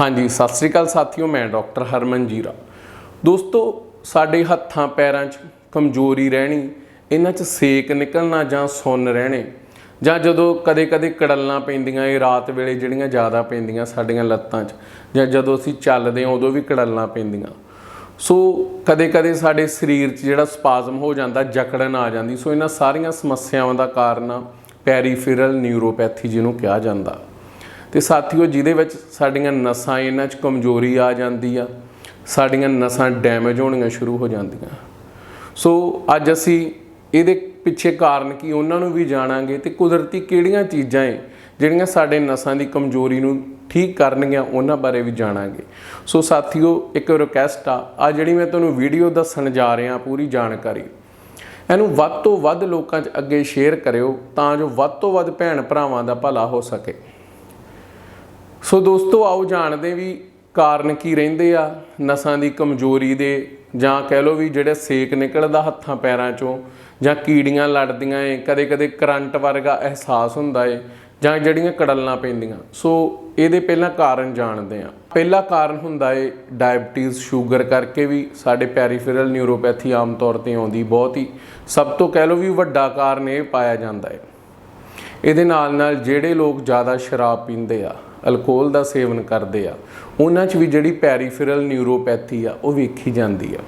ਹਾਂਜੀ, ਸਤਿ ਸ੍ਰੀ ਅਕਾਲ ਸਾਥੀਓ, ਮੈਂ ਡਾਕਟਰ ਹਰਮਨ ਜੀਰਾ। ਦੋਸਤੋ, ਸਾਡੇ ਹੱਥਾਂ, ਪੈਰਾਂ 'ਚ ਕਮਜ਼ੋਰੀ ਰਹਿਣੀ, ਇਹਨਾਂ 'ਚ ਸੇਕ ਨਿਕਲਣਾ ਜਾਂ ਸੁੰਨ ਰਹਿਣੇ, ਜਾਂ ਜਦੋਂ ਕਦੇ-ਕਦੇ ਕੜੱਲਾਂ ਪੈਂਦੀਆਂ, ਇਹ ਰਾਤ ਵੇਲੇ ਜਿਹੜੀਆਂ ਜ਼ਿਆਦਾ ਪੈਂਦੀਆਂ ਸਾਡੀਆਂ ਲੱਤਾਂ 'ਚ, ਜਾਂ ਜਦੋਂ ਅਸੀਂ ਚੱਲਦੇ ਹਾਂ, ਉਦੋਂ ਵੀ ਕੜੱਲਾਂ ਪੈਂਦੀਆਂ। ਸੋ, ਕਦੇ-ਕਦੇ ਸਾਡੇ ਸਰੀਰ 'ਚ ਜਿਹੜਾ ਸਪਾਜ਼ਮ ਹੋ ਜਾਂਦਾ, ਜਕੜਨ ਆ ਜਾਂਦੀ, ਸੋ ਇਹਨਾਂ ਸਾਰੀਆਂ ਸਮੱਸਿਆਵਾਂ ਦਾ ਕਾਰਨ ਪੈਰੀਫਿਰਲ ਨਿਊਰੋਪੈਥੀ ਜਿਹਨੂੰ ਕਿਹਾ ਜਾਂਦਾ। ਤੇ ਸਾਥੀਓ ਜਿਹਦੇ ਵਿੱਚ ਸਾਡੀਆਂ ਨਸਾਂ ਇਹਨਾਂ 'ਚ ਕਮਜ਼ੋਰੀ ਆ ਜਾਂਦੀ ਆ, ਸਾਡੀਆਂ ਨਸਾਂ ਡੈਮੇਜ ਹੋਣੀਆਂ ਸ਼ੁਰੂ ਹੋ ਜਾਂਦੀਆਂ। ਸੋ ਅੱਜ ਅਸੀਂ ਇਹਦੇ ਪਿੱਛੇ ਕਾਰਨ ਕੀ ਉਹਨਾਂ ਨੂੰ ਵੀ ਜਾਣਾਂਗੇ ਤੇ ਕੁਦਰਤੀ ਕਿਹੜੀਆਂ ਚੀਜ਼ਾਂ ਏ ਜਿਹੜੀਆਂ ਸਾਡੇ ਨਸਾਂ ਦੀ ਕਮਜ਼ੋਰੀ ਨੂੰ ਠੀਕ ਕਰਨਗੀਆਂ ਉਹਨਾਂ ਬਾਰੇ ਵੀ ਜਾਣਾਂਗੇ। ਸੋ ਸਾਥੀਓ ਇੱਕ ਰਿਕਵੈਸਟ ਆ ਆ ਜਿਹੜੀ ਮੈਂ ਤੁਹਾਨੂੰ ਵੀਡੀਓ ਦੱਸਣ ਜਾ ਰਿਹਾ ਪੂਰੀ ਜਾਣਕਾਰੀ। ਇਹਨੂੰ ਵੱਧ ਤੋਂ ਵੱਧ ਲੋਕਾਂ 'ਚ ਅੱਗੇ ਸ਼ੇਅਰ ਕਰਿਓ ਤਾਂ ਜੋ ਵੱਧ ਤੋਂ ਵੱਧ ਭੈਣ ਭਰਾਵਾਂ ਦਾ ਭਲਾ ਹੋ ਸਕੇ। ਸੋ ਦੋਸਤੋ, ਆਓ ਜਾਣਦੇ ਵੀ ਕਾਰਨ ਕੀ ਰਹਿੰਦੇ ਆ, ਨਸਾਂ ਦੀ ਕਮਜ਼ੋਰੀ ਦੇ, ਜਾਂ ਕਹਿ ਲਓ ਵੀ ਜਿਹੜੇ ਸੇਕ ਨਿਕਲਦਾ ਹੱਥਾਂ ਪੈਰਾਂ ਚੋਂ, ਜਾਂ ਕੀੜੀਆਂ ਲੜਦੀਆਂ ਏ, ਕਦੇ-ਕਦੇ ਕਰੰਟ ਵਰਗਾ ਅਹਿਸਾਸ ਹੁੰਦਾ ਏ, ਜਾਂ ਜਿਹੜੀਆਂ ਕੜਲਾਂ ਪੈਂਦੀਆਂ। ਸੋ ਇਹਦੇ ਪਹਿਲਾਂ ਕਾਰਨ ਜਾਣਦੇ ਆ। ਪਹਿਲਾ ਕਾਰਨ ਹੁੰਦਾ ਏ ਡਾਇਬਟੀਜ਼, ਸ਼ੂਗਰ ਕਰਕੇ ਵੀ ਸਾਡੇ ਪੈਰੀਫਿਰਲ ਨਿਊਰੋਪੈਥੀ ਆਮ ਤੌਰ ਤੇ ਆਉਂਦੀ ਬਹੁਤ ਹੀ। ਸਭ ਤੋਂ ਕਹਿ ਲਓ ਵੀ ਵੱਡਾ ਕਾਰਨ ਇਹ ਪਾਇਆ ਜਾਂਦਾ ਏ। ਇਹਦੇ ਨਾਲ ਨਾਲ ਜਿਹੜੇ ਲੋਕ ਜ਼ਿਆਦਾ ਸ਼ਰਾਬ ਪੀਂਦੇ ਆ ਅਲਕੋਹਲ ਦਾ ਸੇਵਨ ਕਰਦੇ ਆ, ਉਹਨਾਂ 'ਚ ਵੀ ਜਿਹੜੀ ਪੈਰੀਫਿਰਲ ਨਿਊਰੋਪੈਥੀ ਆ, ਉਹ ਵੇਖੀ ਜਾਂਦੀ ਆ।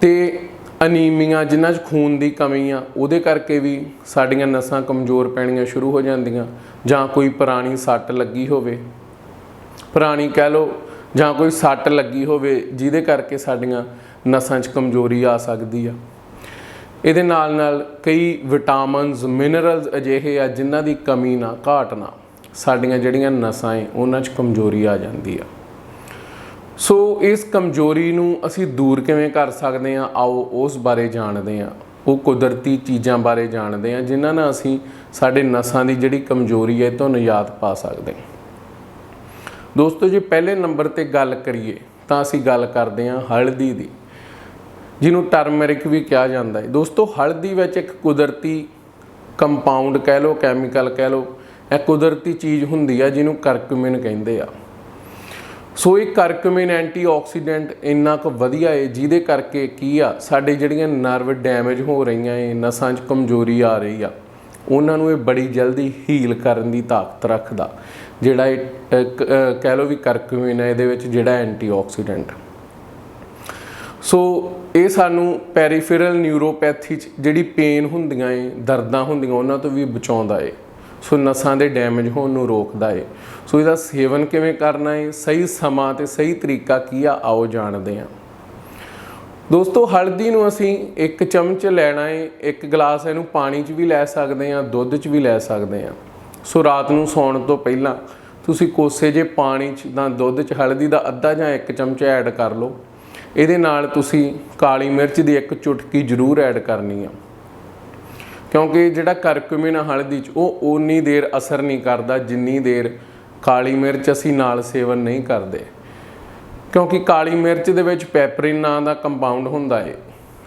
ਤੇ ਅਨੀਮੀਆ, ਜਿਨ੍ਹਾਂ 'ਚ ਖੂਨ ਦੀ ਕਮੀ ਆ, ਉਹਦੇ ਕਰਕੇ ਵੀ ਸਾਡੀਆਂ ਨਸਾਂ ਕਮਜ਼ੋਰ ਪੈਣੀਆਂ ਸ਼ੁਰੂ ਹੋ ਜਾਂਦੀਆਂ, ਜਾਂ ਕੋਈ ਪੁਰਾਣੀ ਸੱਟ ਲੱਗੀ ਹੋਵੇ। ਪੁਰਾਣੀ ਕਹਿ ਲਓ, ਜਾਂ ਕੋਈ ਸੱਟ ਲੱਗੀ ਹੋਵੇ, ਜਿਹਦੇ ਕਰਕੇ ਸਾਡੀਆਂ ਨਸਾਂ 'ਚ ਕਮਜ਼ੋਰੀ ਆ ਸਕਦੀ ਆ। ਇਹਦੇ ਨਾਲ ਨਾਲ ਕਈ ਵਿਟਾਮਿਨਸ ਮਿਨਰਲਸ ਅਜਿਹੇ ਆ, ਜਿਨ੍ਹਾਂ ਦੀ ਕਮੀ ਨਾ, ਘਾਟ ਨਾ। ਸਾਡੀਆਂ ਜਿਹੜੀਆਂ ਨਸਾਂ ਏ, ਉਹਨਾਂ 'ਚ ਕਮਜ਼ੋਰੀ ਆ ਜਾਂਦੀ ਆ। ਸੋ ਇਸ ਕਮਜ਼ੋਰੀ ਨੂੰ ਅਸੀਂ ਦੂਰ ਕਿਵੇਂ ਕਰ ਸਕਦੇ ਹਾਂ? ਆਓ ਉਸ ਬਾਰੇ ਜਾਣਦੇ ਹਾਂ। ਉਹ ਕੁਦਰਤੀ ਚੀਜ਼ਾਂ ਬਾਰੇ ਜਾਣਦੇ ਹਾਂ, ਜਿਨ੍ਹਾਂ ਨਾਲ ਅਸੀਂ ਸਾਡੇ ਨਸਾਂ ਦੀ ਜਿਹੜੀ ਕਮਜ਼ੋਰੀ ਹੈ ਇਹ ਤੋਂ ਨਿਜਾਤ ਪਾ ਸਕਦੇ ਹਾਂ। ਦੋਸਤੋ, ਜੇ ਪਹਿਲੇ ਨੰਬਰ ਤੇ ਗੱਲ ਕਰੀਏ, ਤਾਂ ਅਸੀਂ ਗੱਲ ਕਰਦੇ ਹਾਂ ਹਲਦੀ ਦੀ, ਜਿਹਨੂੰ ਟਰਮਰਿਕ ਵੀ ਕਿਹਾ ਜਾਂਦਾ ਹੈ। ਦੋਸਤੋ, ਹਲਦੀ ਵਿੱਚ ਇੱਕ ਕੁਦਰਤੀ ਕੰਪਾਊਂਡ ਕਹਿ ਲਓ ਕੈਮੀਕਲ ਕਹਿ ਲਓ ਇਹ ਕੁਦਰਤੀ ਚੀਜ਼ ਹੁੰਦੀ ਆ ਜਿਹਨੂੰ ਕਰਕੂਮਿਨ ਕਹਿੰਦੇ ਆ। ਸੋ ਇਹ ਕਰਕੂਮਿਨ ਐਂਟੀਆਕਸੀਡੈਂਟ ਇੰਨਾ ਕੁ ਵਧੀਆ ਏ, ਜਿਹਦੇ ਕਰਕੇ ਕੀ ਆ, ਸਾਡੇ ਜਿਹੜੀਆਂ ਨਰਵ ਡੈਮੇਜ ਹੋ ਰਹੀਆਂ ਏ, ਨਸਾਂ 'ਚ ਕਮਜ਼ੋਰੀ ਆ ਰਹੀ ਆ, ਉਹਨਾਂ ਨੂੰ ਇਹ ਬੜੀ ਜਲਦੀ ਹੀਲ ਕਰਨ ਦੀ ਤਾਕਤ ਰੱਖਦਾ, ਜਿਹੜਾ ਇਹ ਕ- ਕਹਿ ਲਓ ਵੀ ਕਰਕੂਮਿਨ ਹੈ ਇਹਦੇ ਵਿੱਚ ਜਿਹੜਾ ਐਂਟੀਆਕਸੀਡੈਂਟ। ਸੋ ਇਹ ਸਾਨੂੰ ਪੈਰੀਫੇਰਲ ਨਿਊਰੋਪੈਥੀ 'ਚ ਜਿਹੜੀ ਪੇਨ ਹੁੰਦੀਆਂ ਏ, ਦਰਦਾਂ ਹੁੰਦੀਆਂ, ਉਹਨਾਂ ਤੋਂ ਵੀ ਬਚਾਉਂਦਾ ਏ। ਸੋ ਨਸਾਂ ਦੇ ਡੈਮੇਜ ਹੋਣ ਨੂੰ ਰੋਕਦਾ ਏ। ਸੋ ਇਹਦਾ ਸੇਵਨ ਕਿਵੇਂ ਕਰਨਾ ਏ? ਸਹੀ ਸਮਾਂ ਤੇ ਸਹੀ ਤਰੀਕਾ ਕੀ ਆ? ਆਓ ਜਾਣਦੇ ਹਾਂ। ਦੋਸਤੋ, ਹਲਦੀ ਨੂੰ ਅਸੀਂ ਇੱਕ ਚਮਚ ਲੈਣਾ ਏ, ਇੱਕ ਗਲਾਸ ਇਹਨੂੰ ਪਾਣੀ 'ਚ ਵੀ ਲੈ ਸਕਦੇ ਹਾਂ, ਦੁੱਧ 'ਚ ਵੀ ਲੈ ਸਕਦੇ ਹਾਂ। ਸੋ ਰਾਤ ਨੂੰ ਸੌਣ ਤੋਂ ਪਹਿਲਾਂ ਤੁਸੀਂ ਕੋਸੇ ਜੇ ਪਾਣੀ 'ਚ ਜਾਂ ਦੁੱਧ 'ਚ ਹਲਦੀ ਦਾ ਅੱਧਾ ਜਾਂ ਇੱਕ ਚਮਚ ਐਡ ਕਰ ਲਓ। ਇਹਦੇ ਨਾਲ ਤੁਸੀਂ ਕਾਲੀ ਮਿਰਚ ਦੀ ਇੱਕ ਚੁਟਕੀ ਜ਼ਰੂਰ ਐਡ ਕਰਨੀ ਆ। ਕਿਉਂਕਿ ਜਿਹੜਾ ਕਰਕੂਮਿਨ ਆ ਹਲਦੀ 'ਚ ਉਹ ਓਨੀ ਦੇਰ ਅਸਰ ਨਹੀਂ ਕਰਦਾ ਜਿੰਨੀ ਦੇਰ ਕਾਲੀ ਮਿਰਚ ਅਸੀਂ ਨਾਲ ਸੇਵਨ ਨਹੀਂ ਕਰਦੇ। ਕਿਉਂਕਿ ਕਾਲੀ ਮਿਰਚ ਦੇ ਵਿੱਚ ਪੈਪਰਿਨ ਨਾਂ ਦਾ ਕੰਪਾਊਂਡ ਹੁੰਦਾ ਹੈ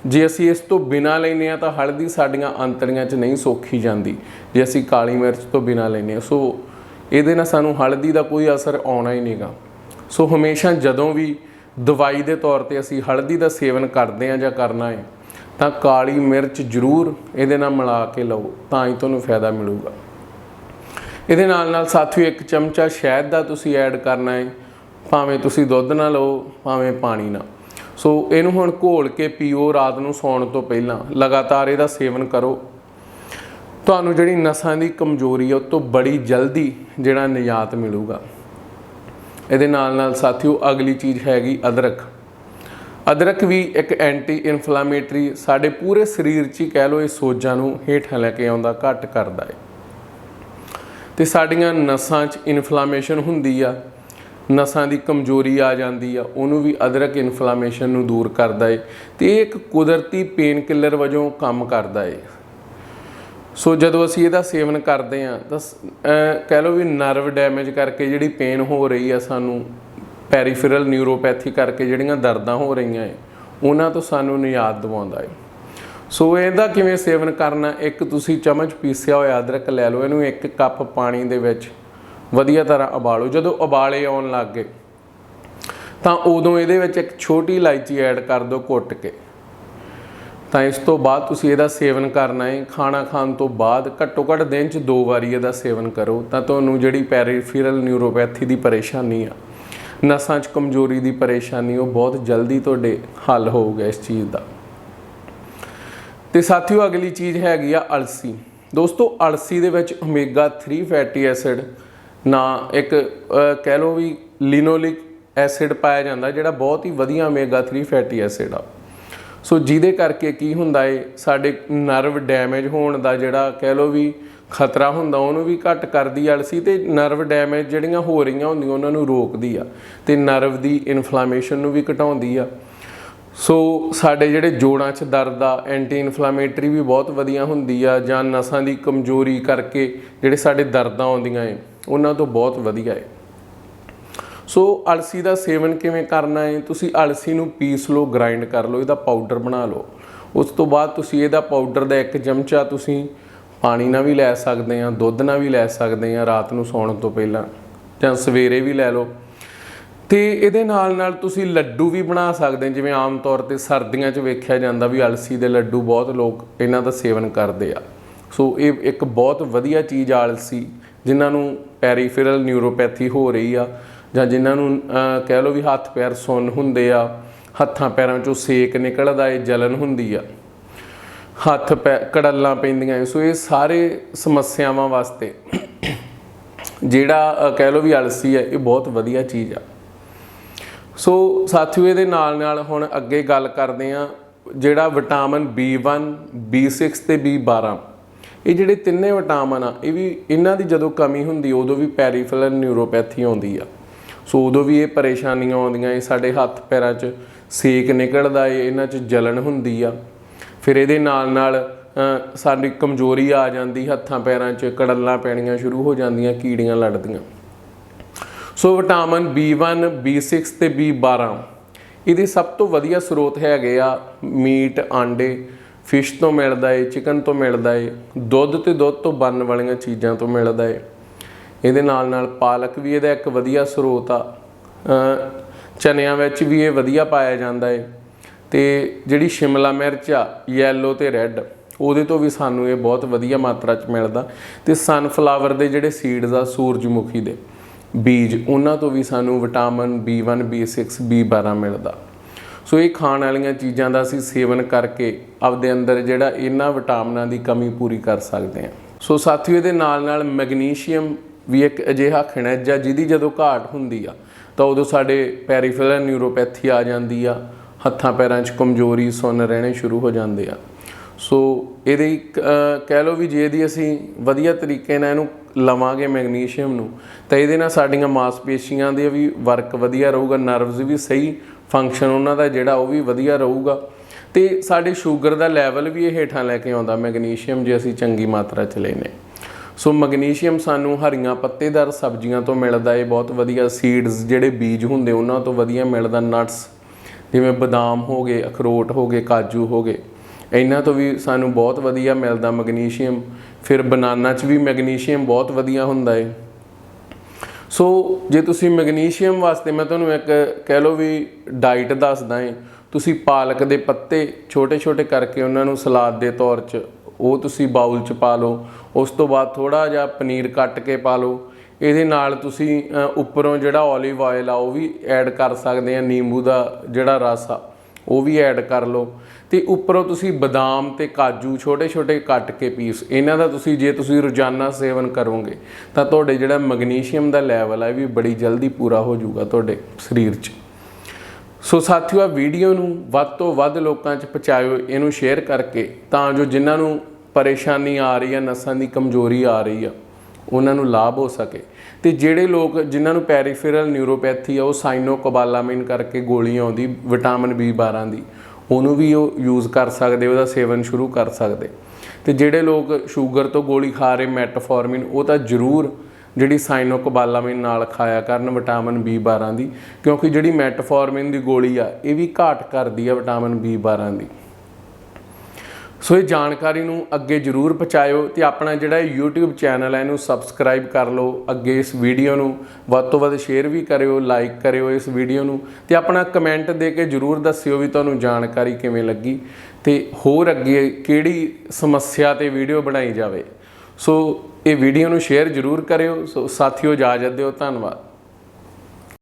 ਜੇ ਅਸੀਂ ਇਸ ਤੋਂ ਬਿਨਾ ਲੈਨੇ ਆ ਤਾਂ ਹਲਦੀ ਸਾਡੀਆਂ ਅੰਤੜੀਆਂ 'ਚ ਨਹੀਂ ਸੋਖੀ ਜਾਂਦੀ, ਜੇ ਅਸੀਂ ਕਾਲੀ ਮਿਰਚ ਤੋਂ ਬਿਨਾ ਲੈਨੇ ਆ ਸੋ ਇਹਦੇ ਨਾਲ ਸਾਨੂੰ ਹਲਦੀ ਦਾ ਕੋਈ ਅਸਰ ਆਉਣਾ ਹੀ ਨਹੀਂਗਾ। ਸੋ ਹਮੇਸ਼ਾ ਜਦੋਂ ਵੀ ਦਵਾਈ ਦੇ ਤੌਰ ਤੇ ਅਸੀਂ ਹਲਦੀ ਦਾ ਸੇਵਨ ਕਰਦੇ ਆ ਜਾਂ ਕਰਨਾ ਹੈ ਤਾਂ ਕਾਲੀ ਮਿਰਚ ਜ਼ਰੂਰ ਇਹਦੇ ਨਾਲ ਮਿਲਾ ਕੇ ਲਓ ਤਾਂ ਹੀ ਤੁਹਾਨੂੰ ਫਾਇਦਾ ਮਿਲੂਗਾ। ਇਹਦੇ ਨਾਲ ਨਾਲ ਸਾਥੀਓ, ਇੱਕ ਚਮਚਾ ਸ਼ਹਿਦ ਦਾ ਤੁਸੀਂ ਐਡ ਕਰਨਾ ਹੈ। ਭਾਵੇਂ ਤੁਸੀਂ ਦੁੱਧ ਨਾਲ ਲਓ, ਭਾਵੇਂ ਪਾਣੀ ਨਾਲ ਸੋ ਇਹਨੂੰ ਹੁਣ ਘੋਲ ਕੇ ਪੀਓ ਰਾਤ ਨੂੰ ਸੌਣ ਤੋਂ ਪਹਿਲਾਂ। ਲਗਾਤਾਰ ਇਹਦਾ ਸੇਵਨ ਕਰੋ। ਤੁਹਾਨੂੰ ਜਿਹੜੀ ਨਸਾਂ ਦੀ ਕਮਜ਼ੋਰੀ ਹੈ ਉਹ ਤੋਂ ਬੜੀ ਜਲਦੀ ਜਿਹੜਾ ਨਿਜਾਤ ਮਿਲੂਗਾ। ਇਹਦੇ ਨਾਲ ਨਾਲ ਸਾਥੀਓ, ਅਗਲੀ ਚੀਜ਼ ਹੈਗੀ ਅਦਰਕ। ਅਦਰਕ ਵੀ ਇੱਕ ਐਂਟੀ ਇਨਫਲਾਮੇਟਰੀ ਸਾਡੇ ਪੂਰੇ ਸਰੀਰ 'ਚ ਹੀ ਕਹਿ ਲਓ ਇਹ ਸੋਜਾਂ ਨੂੰ ਹੇਠਾਂ ਲੈ ਕੇ ਆਉਂਦਾ, ਘੱਟ ਕਰਦਾ ਹੈ। ਤੇ ਸਾਡੀਆਂ ਨਸਾਂ 'ਚ ਇਨਫਲਾਮੇਸ਼ਨ ਹੁੰਦੀ ਆ, ਨਸਾਂ ਦੀ ਕਮਜ਼ੋਰੀ ਆ ਜਾਂਦੀ ਆ, ਉਹਨੂੰ ਵੀ ਅਦਰਕ ਇਨਫਲਾਮੇਸ਼ਨ ਨੂੰ ਦੂਰ ਕਰਦਾ ਏ। ਤੇ ਇਹ ਇੱਕ ਕੁਦਰਤੀ ਪੇਨ ਕਿਲਰ ਵਜੋਂ ਕੰਮ ਕਰਦਾ ਏ। ਸੋ ਜਦੋਂ ਅਸੀਂ ਇਹਦਾ ਸੇਵਨ ਕਰਦੇ ਆ, ਤਾਂ ਕਹਿ ਲਓ ਵੀ ਨਰਵ ਡੈਮੇਜ ਕਰਕੇ ਜਿਹੜੀ ਪੇਨ ਹੋ ਰਹੀ ਆ ਸਾਨੂੰ ਪੈਰੀਫਿਰਲ ਨਿਊਰੋਪੈਥੀ ਕਰਕੇ ਜਿਹੜੀਆਂ ਦਰਦਾਂ ਹੋ ਰਹੀਆਂ ਏ, ਉਹਨਾਂ ਤੋਂ ਸਾਨੂੰ ਨਿਜਾਤ ਦਿਵਾਉਂਦਾ ਏ। ਸੋ ਇਹਦਾ ਕਿਵੇਂ ਸੇਵਨ ਕਰਨਾ, ਇੱਕ ਤੁਸੀਂ ਚਮਚ ਪੀਸਿਆ ਹੋਇਆ ਅਦਰਕ ਲੈ ਲਓ, ਇਹਨੂੰ ਇੱਕ ਕੱਪ ਪਾਣੀ ਦੇ ਵਿੱਚ ਵਧੀਆ ਤਰ੍ਹਾਂ ਉਬਾਲੋ। ਜਦੋਂ ਉਬਾਲੇ ਆਉਣ ਲੱਗ ਗਏ, ਤਾਂ ਉਦੋਂ ਇਹਦੇ ਵਿੱਚ ਇੱਕ ਛੋਟੀ ਇਲਾਇਚੀ ਐਡ ਕਰ ਦਿਓ ਕੁੱਟ ਕੇ। ਤਾਂ ਇਸ ਤੋਂ ਬਾਅਦ ਤੁਸੀਂ ਇਹਦਾ ਸੇਵਨ ਕਰਨਾ ਹੈ ਖਾਣਾ ਖਾਣ ਤੋਂ ਬਾਅਦ ਘੱਟੋ ਘੱਟ ਦਿਨ 'ਚ ਦੋ ਵਾਰੀ ਇਹਦਾ ਸੇਵਨ ਕਰੋ, ਤਾਂ ਤੁਹਾਨੂੰ ਜਿਹੜੀ ਪੈਰੀਫਿਰਲ ਨਿਊਰੋਪੈਥੀ ਦੀ ਪਰੇਸ਼ਾਨੀ ਆ ਨਸਾਂ 'ਚ ਕਮਜ਼ੋਰੀ ਦੀ ਪਰੇਸ਼ਾਨੀ ਉਹ ਬਹੁਤ ਜਲਦੀ ਤੁਹਾਡੇ ਹੱਲ ਹੋਊਗਾ ਇਸ ਚੀਜ਼ ਦਾ। ਤੇ ਸਾਥੀਓ, ਅਗਲੀ ਚੀਜ਼ ਹੈਗੀ ਆ ਅਲਸੀ। ਦੋਸਤੋ, ਅਲਸੀ ਦੇ ਵਿੱਚ ਓਮੇਗਾ 3 ਫੈਟੀ ਐਸਿਡ ਨਾ ਇੱਕ ਕਹਿ ਲਓ ਵੀ ਲਿਨੋਲਿਕ ਐਸਿਡ ਪਾਇਆ ਜਾਂਦਾ ਜਿਹੜਾ ਬਹੁਤ ਹੀ ਵਧੀਆ ਓਮੇਗਾ 3 ਫੈਟੀ ਐਸਿਡ ਆ। ਸੋ ਜਿਹਦੇ ਕਰਕੇ ਕੀ ਹੁੰਦਾ ਏ, ਸਾਡੇ ਨਰਵ ਡੈਮੇਜ ਹੋਣ ਦਾ ਜਿਹੜਾ ਕਹਿ ਲਓ ਵੀ ਖਤਰਾ ਹੁੰਦਾ, ਉਹਨੂੰ ਵੀ ਘੱਟ ਕਰਦੀ ਆ ਅਲਸੀ ਤੇ ਨਰਵ ਡੈਮੇਜ ਜਿਹੜੀਆਂ ਹੋ ਰਹੀਆਂ ਹੁੰਦੀਆਂ, ਉਹਨਾਂ ਨੂੰ ਰੋਕਦੀ ਆ ਤੇ ਨਰਵ ਦੀ ਇਨਫਲੇਮੇਸ਼ਨ ਨੂੰ ਵੀ ਘਟਾਉਂਦੀ ਆ। ਸੋ ਸਾਡੇ ਜਿਹੜੇ ਜੋੜਾਂ 'ਚ ਦਰਦ ਆ ਐਂਟੀ ਇਨਫਲੇਮੇਟਰੀ ਵੀ ਬਹੁਤ ਵਧੀਆ ਹੁੰਦੀ ਆ, ਜਾਂ ਨਸਾਂ ਦੀ ਕਮਜ਼ੋਰੀ ਕਰਕੇ ਜਿਹੜੇ ਸਾਡੇ ਦਰਦਾਂ ਆਉਂਦੀਆਂ ਏ, ਉਹਨਾਂ ਤੋਂ ਬਹੁਤ ਵਧੀਆ ਏ। ਸੋ ਅਲਸੀ ਦਾ ਸੇਵਨ ਕਿਵੇਂ ਕਰਨਾ ਹੈ ਤੁਸੀਂ ਅਲਸੀ ਨੂੰ ਪੀਸ ਲਓ ਗ੍ਰਾਈਂਡ ਕਰ ਲਓ, ਇਹਦਾ ਪਾਊਡਰ ਬਣਾ ਲਓ। ਉਸ ਤੋਂ ਬਾਅਦ ਤੁਸੀਂ ਇਹਦਾ ਪਾਊਡਰ ਦਾ ਇੱਕ ਚਮਚਾ ਤੁਸੀਂ ਪਾਣੀ ਨਾਲ ਵੀ ਲੈ ਸਕਦੇ ਆ ਦੁੱਧ ਨਾਲ ਵੀ ਲੈ ਸਕਦੇ ਆ ਰਾਤ ਨੂੰ ਸੌਣ ਤੋਂ ਪਹਿਲਾਂ ਜਾਂ ਸਵੇਰੇ ਵੀ ਲੈ ਲਓ। ਤੇ ਇਹਦੇ ਨਾਲ ਨਾਲ ਤੁਸੀਂ ਲੱਡੂ ਵੀ ਬਣਾ ਸਕਦੇ ਜਿਵੇਂ ਆਮ ਤੌਰ ਤੇ ਸਰਦੀਆਂ 'ਚ ਵੇਖਿਆ ਜਾਂਦਾ ਵੀ ਅਲਸੀ ਦੇ ਲੱਡੂ ਬਹੁਤ ਲੋਕ ਇਹਨਾਂ ਦਾ ਸੇਵਨ ਕਰਦੇ ਆ। ਸੋ ਇਹ ਇੱਕ ਬਹੁਤ ਵਧੀਆ ਚੀਜ਼ ਆ ਅਲਸੀ, ਜਿਨ੍ਹਾਂ ਨੂੰ ਪੈਰੀਫਿਰਲ ਨਿਊਰੋਪੈਥੀ ਹੋ ਰਹੀ ਆ, ਜਾਂ ਜਿਨ੍ਹਾਂ ਨੂੰ ਕਹਿ ਲਓ ਵੀ ਹੱਥ ਪੈਰ ਸੁੰਨ ਹੁੰਦੇ ਆ, ਹੱਥਾਂ ਪੈਰਾਂ 'ਚੋਂ ਸੇਕ ਨਿਕਲਦਾ ਏ ਜਲਨ ਹੁੰਦੀ ਆ। ਹੱਥ ਪੈ ਕੜੱਲਾਂ ਪੈਂਦੀਆਂ ਏ। ਸੋ ਇਹ ਸਾਰੇ ਸਮੱਸਿਆਵਾਂ ਵਾਸਤੇ ਜਿਹੜਾ ਕਹਿ ਲਓ ਵੀ ਅਲਸੀ ਹੈ, ਇਹ ਬਹੁਤ ਵਧੀਆ ਚੀਜ਼ ਆ। ਸੋ ਸਾਥੀਓ, ਇਹਦੇ ਨਾਲ ਨਾਲ ਹੁਣ ਅੱਗੇ ਗੱਲ ਕਰਦੇ ਆ ਜਿਹੜਾ ਵਿਟਾਮਿਨ B1 B6 ਤੇ B12 ਇਹ ਜਿਹੜੇ ਤਿੰਨੇ ਵਿਟਾਮਿਨ ਆ, ਇਹ ਵੀ ਇਹਨਾਂ ਦੀ ਜਦੋਂ ਕਮੀ ਹੁੰਦੀ, ਉਦੋਂ ਵੀ ਪੈਰੀਫੇਰਲ ਨਿਊਰੋਪੈਥੀ ਆਉਂਦੀ ਆ। ਸੋ ਉਦੋਂ ਵੀ ਇਹ ਪਰੇਸ਼ਾਨੀਆਂ ਆਉਂਦੀਆਂ, ਇਹ ਸਾਡੇ ਹੱਥ ਪੈਰਾਂ 'ਚ ਸੇਕ ਨਿਕਲਦਾ ਏ ਇਹਨਾਂ 'ਚ ਜਲਨ ਹੁੰਦੀ ਆ। ਫਿਰ ਇਹਦੇ ਨਾਲ ਨਾਲ ਸਾਡੀ ਕਮਜ਼ੋਰੀ ਆ ਜਾਂਦੀ, ਹੱਥਾਂ ਪੈਰਾਂ 'ਚ ਕੜੱਲਾਂ ਪੈਣੀਆਂ ਸ਼ੁਰੂ ਹੋ ਜਾਂਦੀਆਂ, ਕੀੜੀਆਂ ਲੜਦੀਆਂ। ਸੋ ਵਿਟਾਮਿਨ B1 B6 ਤੇ B12 ਇਹਦੇ ਸਭ ਤੋਂ ਵਧੀਆ ਸਰੋਤ ਹੈਗੇ ਆ ਮੀਟ, ਆਂਡੇ, ਫਿਸ਼ ਤੋਂ ਮਿਲਦਾ ਏ, ਚਿਕਨ ਤੋਂ ਮਿਲਦਾ ਏ, ਦੁੱਧ ਤੇ ਦੁੱਧ ਤੋਂ ਬਣਨ ਵਾਲੀਆਂ ਚੀਜ਼ਾਂ ਤੋਂ ਮਿਲਦਾ ਏ। ਇਹਦੇ ਨਾਲ ਨਾਲ ਪਾਲਕ ਵੀ ਇਹਦਾ ਇੱਕ ਵਧੀਆ ਸਰੋਤ ਆ। ਚਨਿਆਂ ਵਿੱਚ ਵੀ ਇਹ ਵਧੀਆ ਪਾਇਆ ਜਾਂਦਾ ਏ। ਤੇ ਜਿਹੜੀ ਸ਼ਿਮਲਾ ਮਿਰਚ ਆ ਯੈਲੋ ਤੇ ਰੈੱਡ ਉਹਦੇ ਤੋਂ ਵੀ ਸਾਨੂੰ ਇਹ ਬਹੁਤ ਵਧੀਆ ਮਾਤਰਾ ਚ ਮਿਲਦਾ। ਤੇ ਸਨਫਲਾਵਰ ਦੇ ਜਿਹੜੇ ਸੀਡਸ ਆ, ਸੂਰਜਮੁਖੀ ਦੇ ਬੀਜ, ਉਹਨਾਂ ਤੋਂ ਵੀ ਸਾਨੂੰ ਵਿਟਾਮਿਨ B1 B6 B12 ਮਿਲਦਾ। ਸੋ ਇਹ ਖਾਣ ਵਾਲੀਆਂ ਚੀਜ਼ਾਂ ਦਾ ਅਸੀਂ ਸੇਵਨ ਕਰਕੇ ਆਪਦੇ ਅੰਦਰ ਜਿਹੜਾ ਇਹਨਾਂ ਵਿਟਾਮਿਨਾਂ ਦੀ ਕਮੀ ਪੂਰੀ ਕਰ ਸਕਦੇ ਹਾਂ। ਸੋ ਸਾਥੀਓ, ਇਹਦੇ ਨਾਲ ਨਾਲ ਮੈਗਨੀਸ਼ੀਅਮ ਵੀ ਇੱਕ ਅਜਿਹਾ ਖਣਿਜ ਆ, ਜਿਹਦੀ ਜਦੋਂ ਘਾਟ ਹੁੰਦੀ ਆ, ਤਾਂ ਉਦੋਂ ਸਾਡੇ ਪੈਰੀਫੇਰਲ ਨਿਊਰੋਪੈਥੀ ਆ ਜਾਂਦੀ ਆ ਹੱਥਾਂ ਪੈਰਾਂ 'ਚ ਕਮਜ਼ੋਰੀ ਸੁੰਨ ਰਹਿਣੇ ਸ਼ੁਰੂ ਹੋ ਜਾਂਦੇ ਆ। ਸੋ ਇਹਦੇ ਇੱਕ, ਕਹਿ ਲਓ ਵੀ ਜੇ ਇਹਦੀ ਅਸੀਂ ਵਧੀਆ ਤਰੀਕੇ ਨਾਲ ਇਹਨੂੰ ਲਵਾਂਗੇ ਮੈਗਨੀਸ਼ੀਅਮ ਨੂੰ ਤਾਂ ਇਹਦੇ ਨਾਲ ਸਾਡੀਆਂ ਮਾਸਪੇਸ਼ੀਆਂ ਦੇ ਵੀ ਵਰਕ ਵਧੀਆ ਰਹੂਗਾ ਨਰਵਸ ਵੀ ਸਹੀ ਫੰਕਸ਼ਨ ਉਹਨਾਂ ਦਾ ਜਿਹੜਾ ਉਹ ਵੀ ਵਧੀਆ ਰਹੂਗਾ। ਤੇ ਸਾਡੇ ਸ਼ੂਗਰ ਦਾ ਲੈਵਲ ਵੀ ਇਹ ਹੇਠਾਂ ਲੈ ਕੇ ਆਉਂਦਾ ਮੈਗਨੀਸ਼ੀਅਮ ਜੇ ਅਸੀਂ ਚੰਗੀ ਮਾਤਰਾ ਚ ਲੈਨੇ ਸੋ ਮੈਗਨੀਸ਼ੀਅਮ ਸਾਨੂੰ ਹਰੀਆਂ ਪੱਤੇਦਾਰ ਸਬਜ਼ੀਆਂ ਤੋਂ ਮਿਲਦਾ ਏ ਬਹੁਤ ਵਧੀਆ ਸੀਡਸ ਜਿਹੜੇ ਬੀਜ ਹੁੰਦੇ ਉਹਨਾਂ ਤੋਂ ਵਧੀਆ ਮਿਲਦਾ ਨਟਸ ਜਿਵੇਂ ਬਦਾਮ ਹੋ ਗਏ, ਅਖਰੋਟ ਹੋ ਗਏ, ਕਾਜੂ ਹੋ ਗਏ। ਇਹਨਾਂ ਤੋਂ ਵੀ ਸਾਨੂੰ ਬਹੁਤ ਵਧੀਆ ਮਿਲਦਾ ਮੈਗਨੀਸ਼ੀਅਮ। ਫਿਰ ਬਨਾਨਾ 'ਚ ਵੀ ਮੈਗਨੀਸ਼ੀਅਮ ਬਹੁਤ ਵਧੀਆ ਹੁੰਦਾ ਹੈ ਸੋ ਜੇ ਤੁਸੀਂ ਮੈਗਨੀਸ਼ੀਅਮ ਵਾਸਤੇ, ਮੈਂ ਤੁਹਾਨੂੰ ਇੱਕ ਕਹਿ ਲਓ ਵੀ ਡਾਈਟ ਦੱਸਦਾ ਏ, ਤੁਸੀਂ ਪਾਲਕ ਦੇ ਪੱਤੇ ਛੋਟੇ-ਛੋਟੇ ਕਰਕੇ ਉਹਨਾਂ ਨੂੰ ਸਲਾਦ ਦੇ ਤੌਰ 'ਚ ਉਹ ਤੁਸੀਂ ਬਾਉਲ 'ਚ ਪਾ ਲਓ। ਉਸ ਤੋਂ ਬਾਅਦ ਥੋੜਾ ਜਿਹਾ ਪਨੀਰ ਕੱਟ ਕੇ ਪਾ ਲਓ। ਇਹਦੇ ਨਾਲ ਤੁਸੀਂ ਉੱਪਰੋਂ ਜਿਹੜਾ 올ਿਵ ਆਇਲ ਆ, ਉਹ ਵੀ ਐਡ ਕਰ ਸਕਦੇ ਆ, ਨਿੰਬੂ ਦਾ ਜਿਹੜਾ ਰਸ ਆ, ਉਹ ਵੀ ਐਡ ਕਰ ਲਓ। ਤੇ ਉੱਪਰੋਂ ਤੁਸੀਂ ਬਦਾਮ ਤੇ ਕਾਜੂ ਛੋਟੇ-ਛੋਟੇ ਕੱਟ ਕੇ ਪੀਸ, ਇਹਨਾਂ ਦਾ ਤੁਸੀਂ, ਜੇ ਤੁਸੀਂ ਰੋਜ਼ਾਨਾ ਸੇਵਨ ਕਰੋਗੇ, ਤਾਂ ਤੁਹਾਡੇ ਜਿਹੜਾ ਮੈਗਨੀਸ਼ੀਅਮ ਦਾ ਲੈਵਲ ਹੈ ਇਹ ਵੀ ਬੜੀ ਜਲਦੀ ਪੂਰਾ ਹੋ ਜਾਊਗਾ ਤੁਹਾਡੇ ਸਰੀਰ 'ਚ। ਸੋ ਸਾਥੀਓ ਆ ਵੀਡੀਓ ਨੂੰ ਵੱਧ ਤੋਂ ਵੱਧ ਲੋਕਾਂ 'ਚ ਪਹੁੰਚਾਇਓ, ਇਹਨੂੰ ਸ਼ੇਅਰ ਕਰਕੇ, ਤਾਂ ਜੋ ਜਿਨ੍ਹਾਂ ਨੂੰ ਪਰੇਸ਼ਾਨੀ ਆ ਰਹੀ ਹੈ ਨਸਾਂ ਦੀ ਕਮਜ਼ੋਰੀ ਆ ਰਹੀ ਆ ਉਹਨਾਂ ਨੂੰ ਲਾਭ ਹੋ ਸਕੇ। ਤੇ ਜਿਹੜੇ ਲੋਕ ਜਿਨ੍ਹਾਂ ਨੂੰ ਪੈਰੀਫੇਰਲ ਨਿਊਰੋਪੈਥੀ ਆ, ਉਹ ਸਾਈਨੋਕੋਬਾਲਾਮਿਨ ਕਰਕੇ ਗੋਲੀ ਆਉਂਦੀ ਵਿਟਾਮਿਨ B12 ਦੀ, ਉਹਨੂੰ ਵੀ ਉਹ ਯੂਜ਼ ਕਰ ਸਕਦੇ, ਉਹਦਾ ਸੇਵਨ ਸ਼ੁਰੂ ਕਰ ਸਕਦੇ। ਤੇ ਜਿਹੜੇ ਲੋਕ ਸ਼ੂਗਰ ਤੋਂ ਗੋਲੀ ਖਾ ਰਹੇ ਮੈਟਫੋਰਮਿਨ ਉਹ ਤਾਂ ਜ਼ਰੂਰ ਜਿਹੜੀ ਸਾਈਨੋਕੋਬਾਲਾਮਿਨ ਨਾਲ ਖਾਇਆ ਕਰਨ ਵਿਟਾਮਿਨ B12 ਦੀ, ਕਿਉਂਕਿ ਜਿਹੜੀ ਮੈਟਫੋਰਮਿਨ ਦੀ ਗੋਲੀ ਆ, ਇਹ ਵੀ ਘਾਟ ਕਰਦੀ ਆ ਵਿਟਾਮਿਨ B12 ਦੀ। ਸੋ ਇਹ ਜਾਣਕਾਰੀ ਨੂੰ ਅੱਗੇ ਜਰੂਰ ਪਹੁੰਚਾਇਓ ਤੇ ਆਪਣਾ ਜਿਹੜਾ ਇਹ YouTube ਚੈਨਲ ਹੈ ਇਹਨੂੰ ਸਬਸਕ੍ਰਾਈਬ ਕਰ ਲਓ। ਅੱਗੇ ਇਸ ਵੀਡੀਓ ਨੂੰ ਵੱਧ ਤੋਂ ਵੱਧ ਸ਼ੇਅਰ ਵੀ ਕਰਿਓ ਲਾਈਕ ਕਰਿਓ ਇਸ ਵੀਡੀਓ ਨੂੰ ਤੇ ਆਪਣਾ ਕਮੈਂਟ ਦੇ ਕੇ ਜਰੂਰ ਦੱਸਿਓ ਵੀ ਤੁਹਾਨੂੰ ਜਾਣਕਾਰੀ ਕਿਵੇਂ ਲੱਗੀ ਤੇ ਹੋਰ ਅੱਗੇ ਕਿਹੜੀ ਸਮੱਸਿਆ ਤੇ ਵੀਡੀਓ ਬਣਾਈ ਜਾਵੇ। ਸੋ ਇਹ ਵੀਡੀਓ ਨੂੰ ਸ਼ੇਅਰ ਜਰੂਰ ਕਰਿਓ। ਸੋ ਸਾਥੀਓ, ਇਜਾਜ਼ਤ ਦਿਓ। ਧੰਨਵਾਦ।